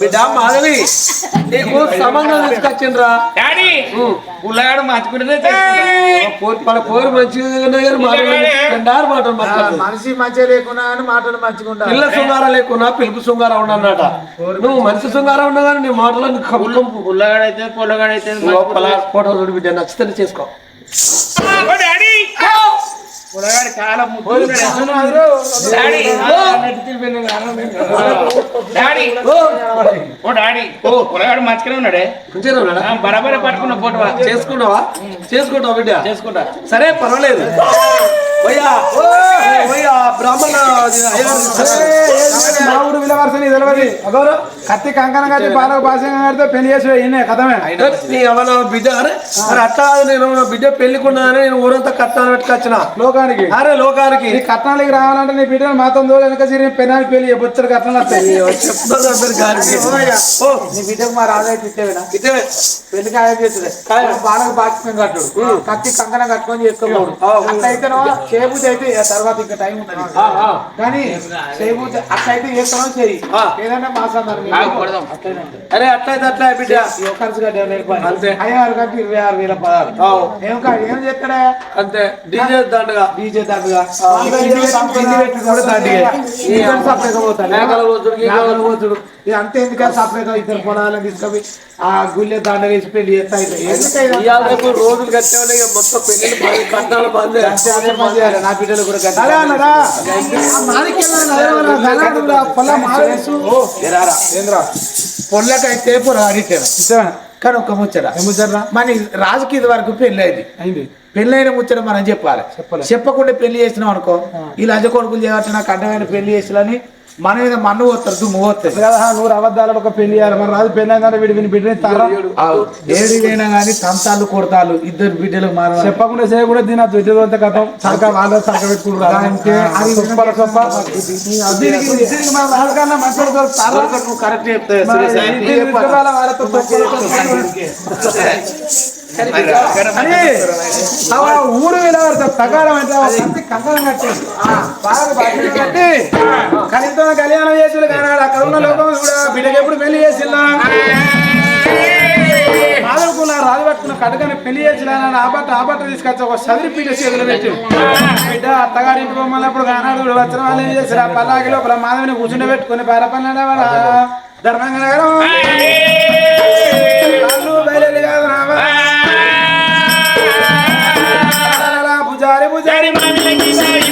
బిడ్డ. మాధవి నీకు సంబంధం తీసుకొచ్చిండ్రా. డాడీ. పుల్లగాడు మార్చుకుంటే పోరు- మంచిగా మాటలు మనిషి మంచిగా లేకున్నా అని మాటలు మంచిగా పిల్ల శృంగార లేకున్నా పిలుపు శృంగార ఉండన్నట నువ్వు మనిషి శృంగార ఉన్నా కానీ నీ మాటలు పుల్లగాడైతే పొల్లగాడైతే లోపల ఫోటో చూడు బిడ్డ నచ్చితే చేసుకో ఓ డాడీ. ఓ, డాడీ. ఓ పుల్లగాడు మంచిగానే ఉన్నాడే. బరాబరే పట్టుకున్న ఫోటో చేసుకున్నావా? చేసుకుంటావా బిడ్డ చేసుకుంటా. సరే పర్వాలేదు. కత్తి కంకణం కట్టి బాలకు భాషంగా కడితే పెళ్ళి చేసి ఇన్నే కథమే. నీ అవన బిడ్డ అరే మరి అట్లా నేను బిడ్డ పెళ్ళికున్నానని నేను ఊరంతా కట్టాలని పెట్టుకొచ్చిన? లోకానికి. అరే లోకానికి. నీ కట్నాలకి రావాలంటే నీ బిడ్డను మాతో దూరం వెనక సిరి పెనాలి పెళ్ళి బొచ్చడు కట్నాలు వస్తాయి. చెప్తాను అందరు గారికి ఓ నీ బిడ్డకు మా రాజాకి ఇచ్చేవినా ఇదే పెళ్ళి ఖాయం చేస్తుంది బాలకు బాక్యం కట్టుడు కత్తి కంకణం కట్టుకొని చేసుకోకూడదు అట్లయితేనో చేబుద్ధి అయితే తర్వాత ఇంకా టైం ఆ. కానీ చేబుద్ధి అట్లయితే చేస్తానో చేయి. ఏదైనా మాసాన్నారు కొడదాం అరే అట్లయితే అట్లా బిడ్డ డెవలప్ అంతే. అయ్యారు కంటే ఇరవై ఆరు వేల ఆవు. ఏం కా ఏం చేస్తాడా అంతే డీజే దండగా డీజే దండిగా సపరేట్ పోతాడు ఇది అంతే ఎందుకంటే సపరేట్ ఇద్దరు పొలాలను తీసుకొని ఆ గుళ్ళె దండ వేసి పెళ్ళి చేస్తా రోజులు కట్టే ఉన్నాయి మొత్తం పెళ్ళి కట్టాలి బందే నా బిడ్డలు కూడా కట్టాలి. ఏంద్రా? పొల్లకైతే పొల అడిగాను కానీ ఒక ముచ్చట. మన రాజుకి ఇది వరకు పెళ్ళి అయింది. అయింది పెళ్ళైన ముచ్చట మనం చెప్పాలి. చెప్పకుండా పెళ్ళి చేసినాం అనుకో ఈ లంజ కొడుకులు చేయవచ్చు నాకు అడ్డమైన పెళ్ళి చేసిలని మన మీద మన్ను పోతారు దుమ్ము పోతారు కదా నూరు అబద్ధాలు ఒక పెళ్ళి చేయాలి. మరి రాదు పెళ్ళి అయిందంటే వీడి వీని బిడ్డని తారా? ఏడికైనా కానీ తంతాలు కొడతాలు ఇద్దరు బిడ్డలు మార చెప్పకుండా చేయకుండా దీని త్వచ్చేదంత కథం. సరక వాళ్ళ సరక పెట్టుకుంటారు. అది సొప్పల సొప్ప కరెక్ట్ ఊరు మీద తగారం అంటే కంకణం కట్టేసి బాగా బాధ్యత కట్టి కనీసం కళ్యాణం చేసి కానీ అక్కడ ఉన్న లోకం కూడా బిడ్డకి ఎప్పుడు పెళ్ళి చేసినా మాధవకున్న రాజు పట్టుకున్న కడకని పెళ్ళి చేసిన ఆ బట్ట ఆ బట్ట తీసుకొచ్చి ఒక సదిరి పీట చేతులు పెట్టి. బిడ్డ అత్తగారి ఇంటి బొమ్మలు అప్పుడు కానాడు వచ్చిన వాళ్ళు ఏం చేశారు ఆ పల్లాకి లోపల మాధవిని కూర్చుండే పెట్టుకుని బయట పన్నాడు ధర్మంగా daddy, mommy, let me know.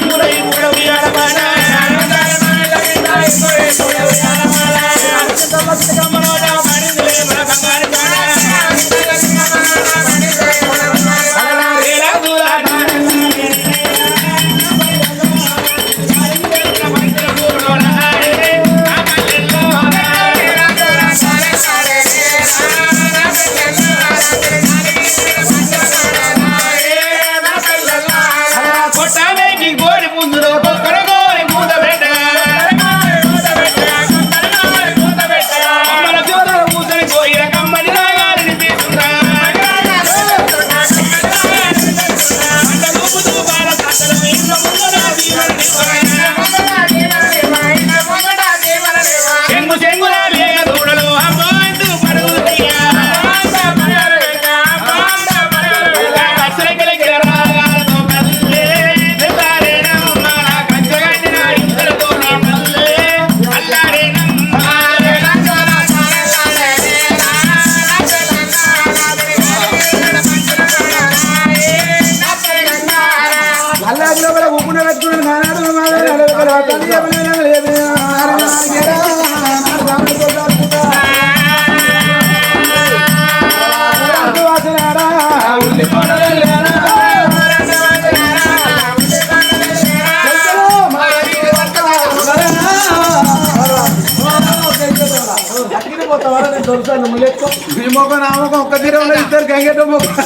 పోతావా నేను నా మొక్క ఒక్క తీర ఉన్నది ఇద్దరు గంగేట మొక్క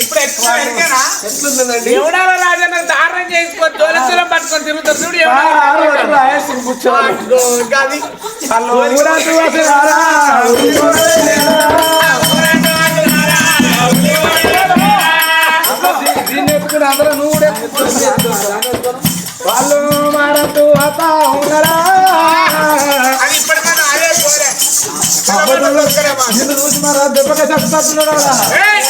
ఇప్పుడు ఎక్కువ ఎట్లుందండి ఎవడాల రాజన్న దారుణం చేసుకొని పట్టుకొని తిరుగుతారు చూడు దీన్ని ఎత్తుకుని అందరూ నువ్వు వాళ్ళు మారతూ అతా ఉన్నారా నిన్ను చూసి మరి దెబ్బగా చెప్తున్నాడు ఏయ్!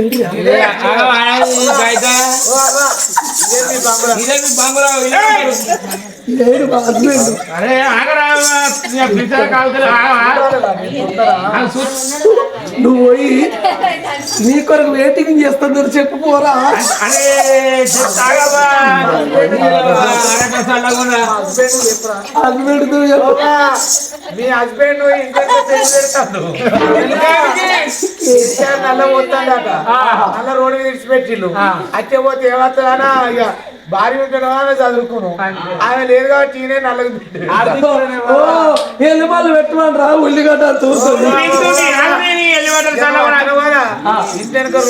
ఏం తీసుకో. అరే ఆగరా. నువ్వు పోయి నీ కొరకు వెయిటింగ్ చేస్తుందో చెప్పు పోరా. అరే చెప్తాగబ్బా. అరగ చల్లగున్నా. హస్బెండ్ మీ హస్బెండ్ నల్ల పోతాడట. నల్ల రోడ్డు విడిచిపెట్టిల్లు అచ్చే పోతే ఏమవుతుందనా ఇక భార్య ఆమె చదువుకును ఆమె లేదు కాబట్టి ఈయనే నల్లగా ఓ ఎల్లిమాలు పెట్టమని రా ఉల్లిగడ్డ చూస్తుంది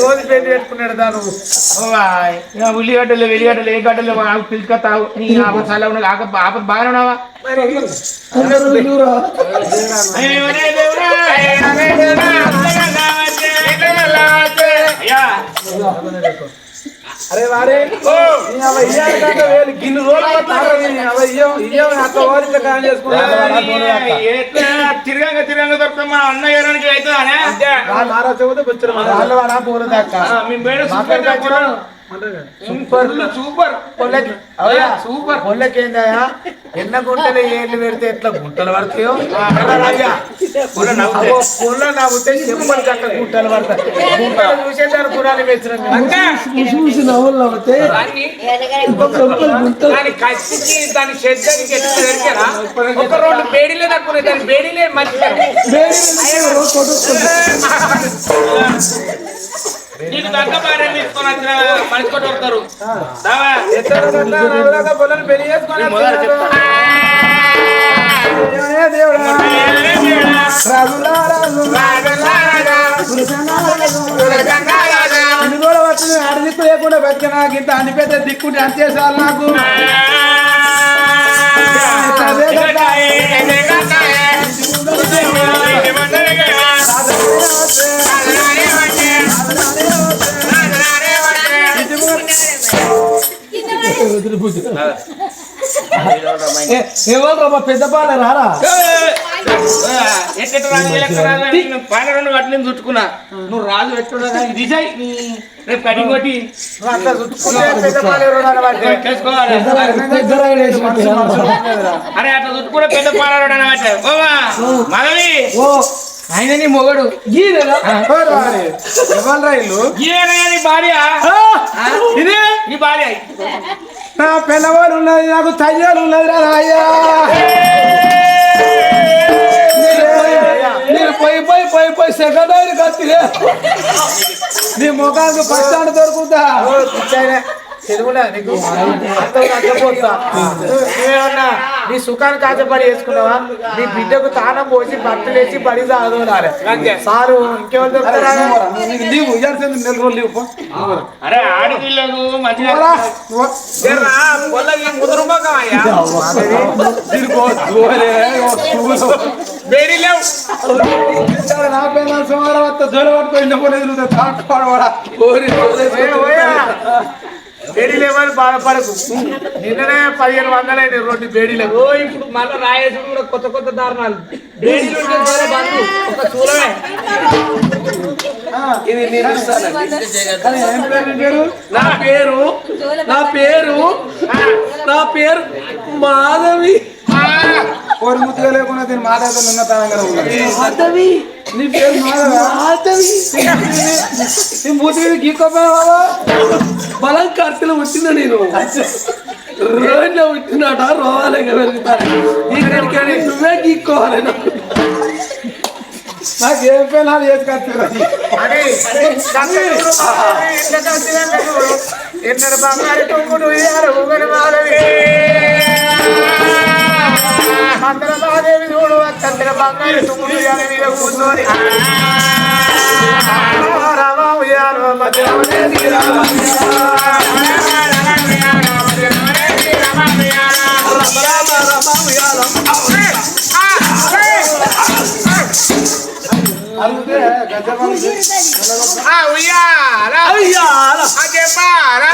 రోజు పెళ్ళి పెట్టుకున్నాడు దాను ఉల్లిగడ్డలు వెల్లిగడ్డలు ఏ గడ్డలు పిలుచుకొస్తావు నీ ఆపద చల్లగున్నా ఆపద ఆపద బాగానే ఉన్నావా అందరూ అరే వారే గిన్నె రోజులు కాని తిరగంగా తిరగంగా దొరుకుతాం మన అన్న ఏరానికి చెబుతే బుచ్చరు వాళ్ళ వాడా పూల దాకా. మీ మేడ సూపర్. సూపర్. సూపర్ పొల్లకి అవునా? సూపర్. పొల్లకి ఏందయ్యా ఎన్న గుంటలు ఏళ్ళు పెడితే ఎట్లా గుంటలు పడతాయో? రాజా? పొల్ల నవ్వుతే. చెప్పులు కట్ట గుంటలు పడతాయి. గుంటలు చూసేదాన్ని పురాణం వేసిన చూసి నవ్వులు నవ్వుతే దాన్ని చెప్పులు గుంతలు దాన్ని కత్తికి దాని శబ్దానికి ఎట్లా దొరికారా ఒక రెండు బేడీలే తక్కువ దాని బేడీలే మంచిగా నీకు తగ్గ భార్య తీసుకొని వచ్చిన మనిషి కొట్టి వస్తారు పెళ్ళి చేసుకొని మొదలు చెప్తా. ఏ దేవుడా రాజులా రాజు ఇది కూడా వచ్చింది ఆడి దిక్కు లేకుండా బతికిన ఇంత దిక్కుంటే అంతేసాలు నాకు అదే కదా. ఎవరు మా పెద్ద పాల రారా? పన్నెండు గట్లని చుట్టుకున్నా నువ్వు రాజు రేపు కటింగ్ కొట్టి పెట్టారు. అరే అట్లా చుట్టుకుంటే పెద్ద అనమాట ఓమా మగవి ఆయన నీ మొగడు. నీ భార్య. నీ భార్య. నా పిల్లవాడు ఉన్నది నాకు తయ్యాలు ఉన్నది రా అయ్యా నేను పోయి పోయి పోయి పోయి సెకండ్ అయిన కత్తిలే. నీ ముఖానికి స్టాండ్ దొరుకుతా తెలుగునా నీకు? నువ్వేమన్నా నీ సుఖానికి ఆశపడి వేసుకున్నావా నీ బిడ్డకు తానం పోసి బట్టలు వేసి బడి చదవాలి సారు ఇంకెవరు పట్టుకొని పోలేదు తాడుకోవడా ఓరి జోలే బేడీ లేవని బాధపడకు. నిన్ననే పదిహేను వందలైన రెండు బేడీలకు. ఓ ఇప్పుడు మళ్ళీ రాయేసుడు కూడా కొత్త కొత్త దారుణాలు. బేడీలు ఒక చూలమే ఇది నా పేరు నా పేరు నా పేరు మాధవి. కోరి ముద్దుగా లేకుండా దీని మాట్లాడుతూ ఉన్నతంగా ఉన్నది నీ పేరు నీ మూతి మీద గీక్కోపోయావా బలం కత్తిలో పుట్టిన నేను రోజులో పుట్టినాట రోవాలే పెరుగుతాను ఇక్కడికి నువ్వే గీక్కోవాలి నాకు నాకు ఏం పేరు అది చేసి కత్తిరా అందర మాదేవి చూడు చంద్ర బంగారు తుంగుడు ఇయ్యాల మీద కూర్చొని. రామ ఉయ్యాలో మధ్య గజపాలకి అయ్యాల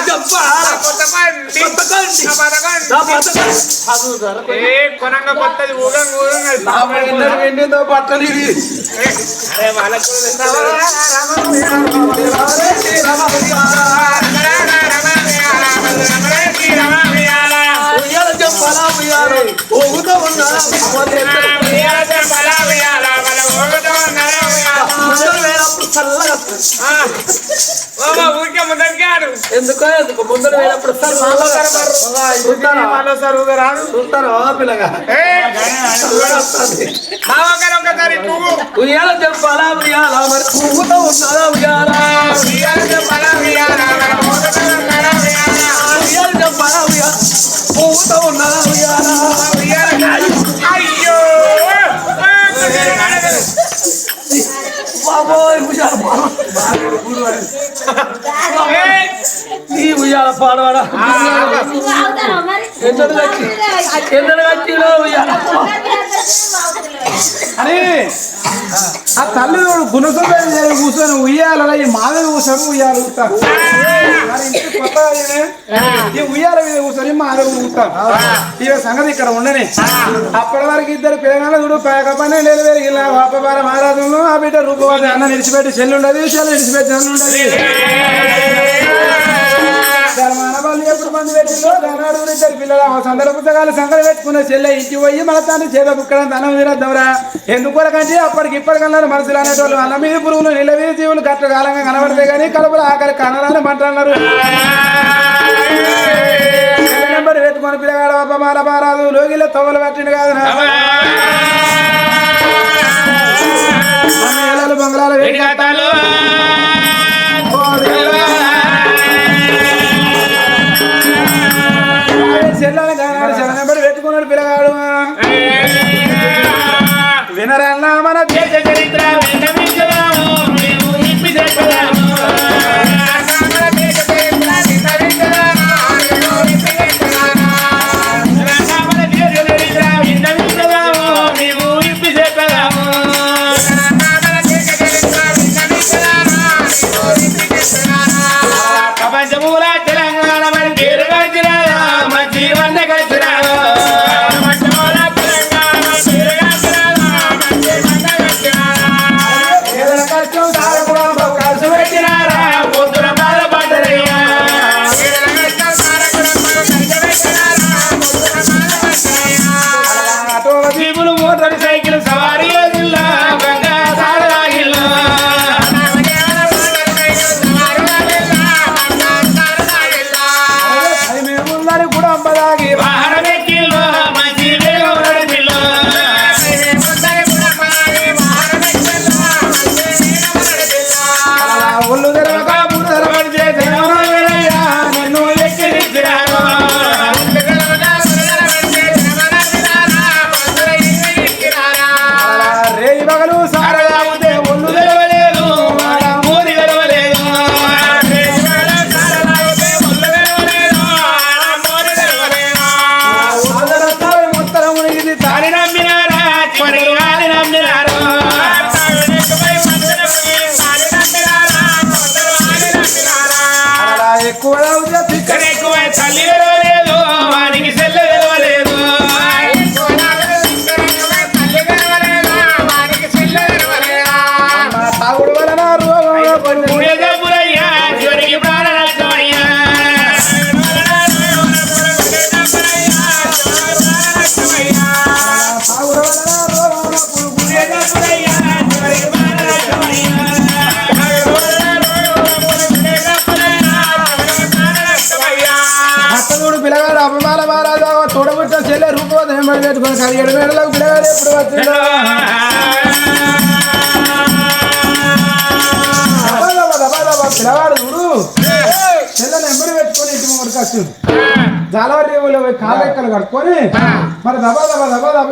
చెప్పాలా కొత్త పండి కొత్త కండి. నా పథకండి. నా పథకం ఏ కొనంగా కొత్తది ఊగం ఊగంగా నా వెండిందో బట్టలు ఇది అరే వాళ్ళకు ఉయ్యాల చెప్పాలా ఉయ్యాల ఊగుతూ ఉన్నారా ముందర వేలప్పుడు చల్లగా ఊరికే ముందరికాడు. ఎందుకో ఎందుకు ముందర మరోసారి ఊగ రాదు చూస్తాను పిల్లగా. ఉయ్యాల చెప్పాలా ఉయ్యాల మరి ఊగుతూ ఉన్నారా అరే అని ఆ తల్లి గుణసం కూర్చొని ఉయ్యాల ఈ మాధవి కూర్చొని ఉయ్యాలి ఊగుతారు మరి ఈ ఉయ్యాల మీద కూర్చొని మాధవి ఊగుతారు ఈ సంగతి ఇక్కడ ఉండని అప్పటి వరకు ఇద్దరు పిల్లగాళ్ళు చూడు పేకపనే లేదు వేరు ఇలా వాపబార మహారాజులను ఆ బిడ్డ రూపవాది అన్న నిలిచిపెట్టి చెల్లి ఉండదు నిలిచిపెట్టి చెల్లుండదు ఉండదు ధర్మానబాలు ఎప్పుడు మంది పెట్టిందో? దానాడు ఇద్దరు పిల్లలు. ఆ సందర్భ పుస్తకాలు సంకలు పెట్టుకున్న చెల్లె ఇంటికి పోయి మన తండ్రి చేత బుక్కడం ధనం తినద్దవరా ఎందుకు కంటే అప్పటికి ఇప్పటికన్నారు మనసులు అనేటోళ్ళు అన్న మీద పురుగులు నిల మీద జీవులు గట్ల కాలంగా కనబడతాయి కానీ కడుపులో ఆఖరి కనరాని మంటన్నారు నెంబర్ పెట్టుకొని పిల్లగాడు అబ్బ మాల మారాదు లోగిలో తవ్వలు పట్టిండు కాదు कोळा उद्या तिकडे कोय चालेल పడి పెట్టుకొని పిల్లగాడు ఎప్పుడు వచ్చిందో దబా దబా దబా దబా చూడు చెల్లెని ఎంబడి పెట్టుకొని ఇంటి ముంగడికి వచ్చింది జాలవారి రేవులో పోయి కాలు ఎక్కలు మరి దబా దబా దబా దబా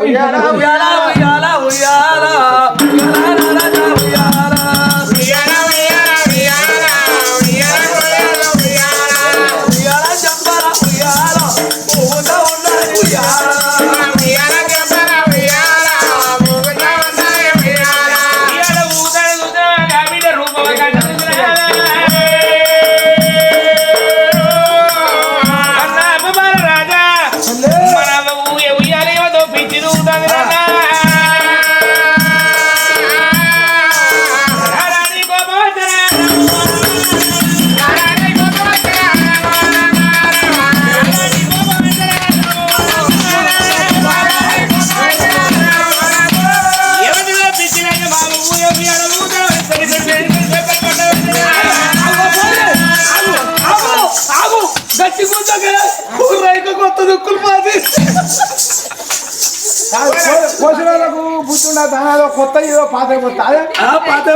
పోషణలకు బుద్ధుండ దానాలో కొత్త ఏదో పాత కొత్త అదే? ఆ పాత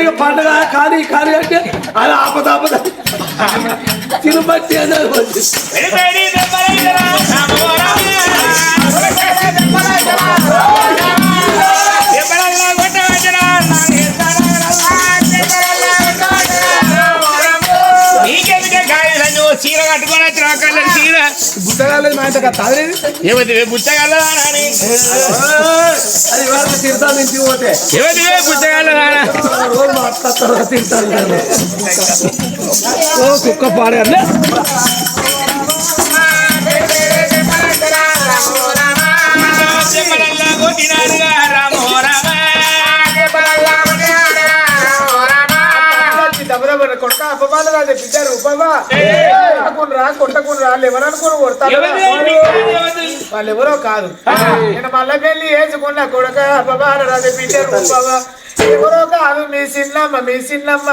ఇక పండుగ కానీ కానీ అంటే అది ఆపద ఆపద. తిరుపతి అనేది బుద్ధగాలేదు మా ఇంత తాగలేదు ఎవరివే బుచ్చగల్లదా నాని అది వాళ్ళ తిడతాను నుంచి పోతే. రోజు మాట్లాడతారు. ఓ కుక్క పాడారు కొట్టినాడుగా రామో రామ కొట్ట అపమాన రాజు బిడ్డ రూపమా అనుకుని రా కొట్టకుని రా ఎవరు అనుకుని కొడతారు ఎవరివే ఎవరివే వాళ్ళు ఎవరో కాదు. నేను మళ్ళీ పెళ్ళి వేసుకున్న కొడుక అపమాన రాజు బిడ్డ రూపమా ఎవరో కాదు మీ చిన్నమ్మ మీ చిన్నమ్మ.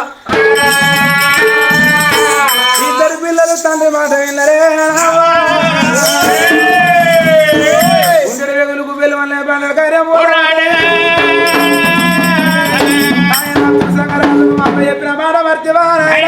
ఇద్దరు పిల్లలు తండ్రి మాట విన్నరే పార్థివారాయణ